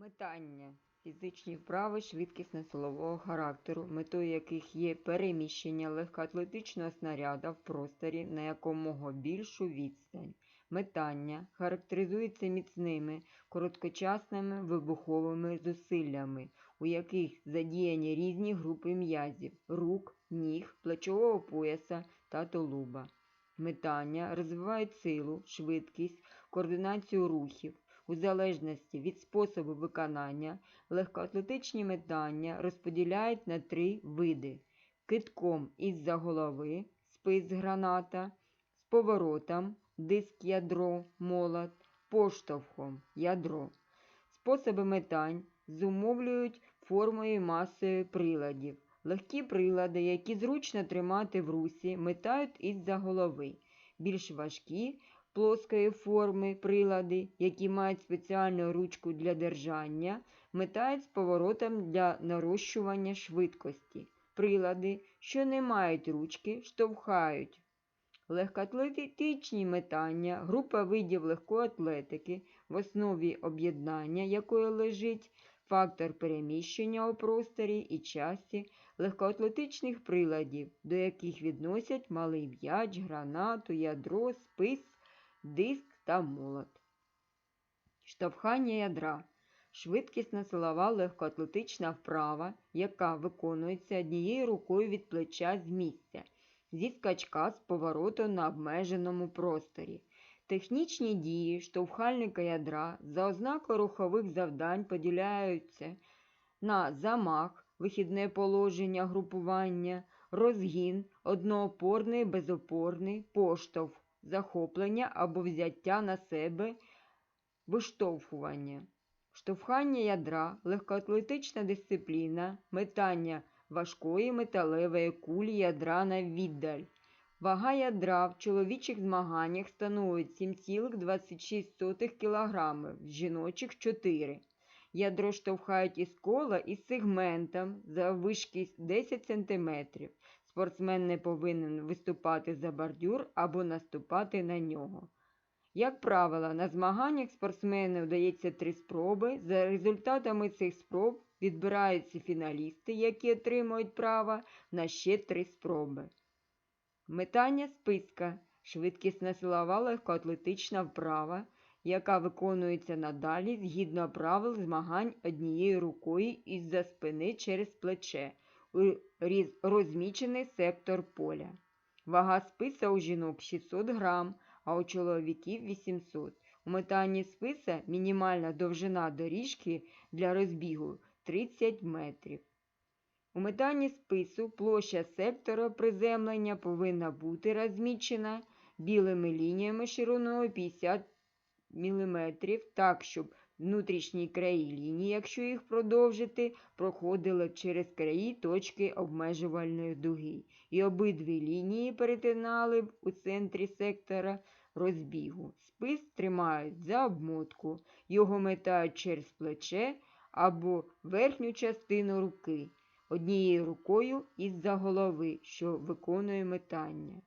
Метання фізичні вправи швидкісно-силового характеру, метою яких є переміщення легкоатлетичного снаряда в просторі на якомога більшу відстань. Метання характеризується міцними короткочасними вибуховими зусиллями, у яких задіяні різні групи м'язів рук, ніг, плечового пояса та тулуба. Метання розвивають силу, швидкість, координацію рухів. У залежності від способу виконання легкоатлетичні метання розподіляють на три види: китком із-за голови, спис граната, з поворотом, диск ядро, молот, поштовхом ядро. Способи метань зумовлюють формою і масою приладів. Легкі прилади, які зручно тримати в русі, метають із-за голови. Більш важкі плоскої форми прилади, які мають спеціальну ручку для держання, метають з поворотом для нарощування швидкості. Прилади, що не мають ручки, штовхають. Легкоатлетичні метання група видів легкої атлетики, в основі об'єднання якої лежить фактор переміщення у просторі і часі легкоатлетичних приладів, до яких відносять малий м'яч, гранату, ядро, спис, диск та молот. Штовхання ядра швидкісна силова легкоатлетична вправа, яка виконується однією рукою від плеча з місця, зі скачка з повороту на обмеженому просторі. Технічні дії штовхальника ядра за ознакою рухових завдань поділяються на замах, вихідне положення групування, розгін, одноопорний, безопорний, поштовх, захоплення або взяття на себе, виштовхування. Штовхання ядра, легкоатлетична дисципліна, метання важкої металевої кулі ядра на віддаль. Вага ядра в чоловічих змаганнях становить 7,26 кг, в жіночих 4 Ядро штовхають із кола із сегментом за вишки 10 см. Спортсмен не повинен виступати за бордюр або наступати на нього. Як правило, на змаганнях спортсмену вдається три спроби. За результатами цих спроб відбираються фіналісти, які отримують право на ще три спроби. Метання списка швидкісна силова легкоатлетична вправа, яка виконується надалі згідно правил змагань однією рукою із-за спини через плече розмічений сектор поля. Вага списа у жінок 600 грам, а у чоловіків 800. У метанні списа мінімальна довжина доріжки для розбігу 30 метрів. У метанні спису площа сектора приземлення повинна бути розмічена білими лініями шириною 50 мм, так, щоб внутрішні краї лінії, якщо їх продовжити, проходили через краї точки обмежувальної дуги, і обидві лінії перетинали б у центрі сектора розбігу. Спис тримають за обмотку, його метають через плече або верхню частину руки однією рукою із-за голови, що виконує метання.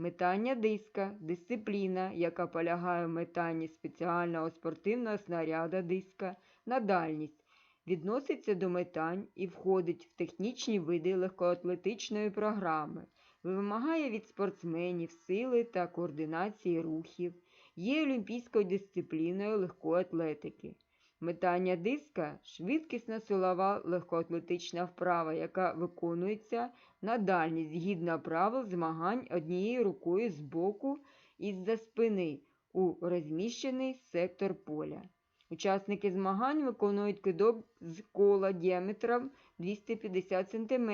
Метання диска дисципліна, яка полягає в метанні спеціального спортивного снаряда диска на дальність, відноситься до метань і входить в технічні види легкоатлетичної програми, вимагає від спортсменів сили та координації рухів, є олімпійською дисципліною легкої атлетики. Метання диска швидкісна силова легкоатлетична вправа, яка виконується на дальність згідно правил змагань однією рукою з боку із-за спини у розміщений сектор поля. Учасники змагань виконують кидок з кола діаметром 250 см,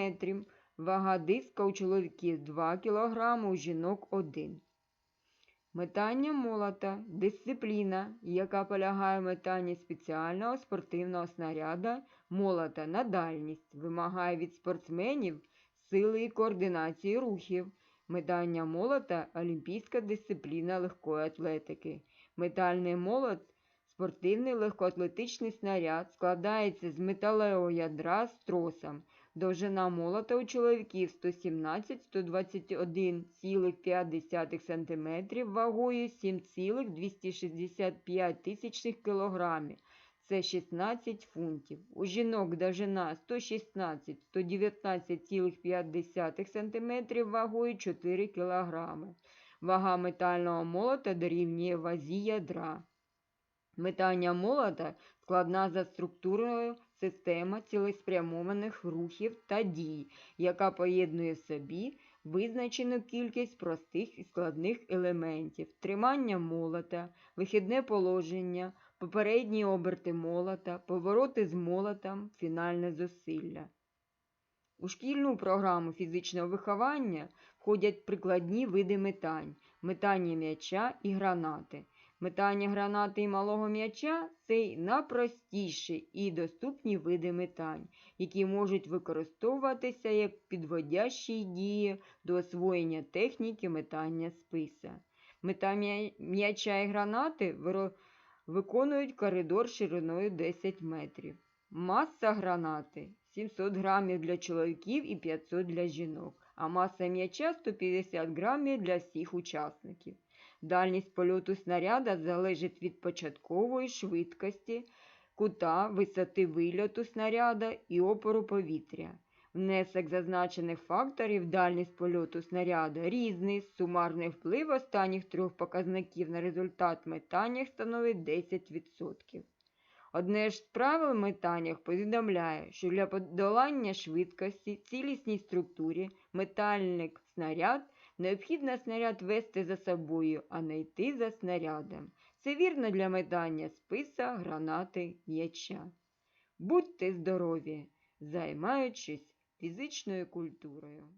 вага диска у чоловіків 2 кг, у жінок 1 Метання молота дисципліна, яка полягає в метанні спеціального спортивного снаряда молота на дальність, вимагає від спортсменів сили і координації рухів. Метання молота олімпійська дисципліна легкої атлетики. Метальний молот спортивний легкоатлетичний снаряд складається з металевого ядра з тросом. Довжина молота у чоловіків 117-121,5 см вагою 7,265 кг. це 16 фунтів. У жінок довжина 116-119,5 см вагою 4 кг. Вага метального молота дорівнює вазі ядра. Метання молота складна за структурою система цілеспрямованих рухів та дій, яка поєднує в собі визначену кількість простих і складних елементів, тримання молота, вихідне положення, попередні оберти молота, повороти з молотом, фінальне зусилля. У шкільну програму фізичного виховання входять прикладні види метань, метання м'яча і гранати. Метання гранати і малого м'яча це найпростіші і доступні види метань, які можуть використовуватися як підводящі дії до освоєння техніки метання списа. Мета м'яча і гранати виконують коридор шириною 10 метрів. Маса гранати 700 грамів для чоловіків і 500 для жінок, а маса м'яча 150 грамів для всіх учасників. Дальність польоту снаряда залежить від початкової швидкості, кута, висоти вильоту снаряда і опору повітря. Внесок зазначених факторів дальність польоту снаряда різний, сумарний вплив останніх трьох показників на результат метання становить 10%. Одне ж з правил метання повідомляє, що для подолання швидкості цілісній структурі метальник снаряд необхідно снаряд вести за собою, а не йти за снарядом. Це вірно для метання списа, гранати, м'яча. Будьте здорові, займаючись фізичною культурою.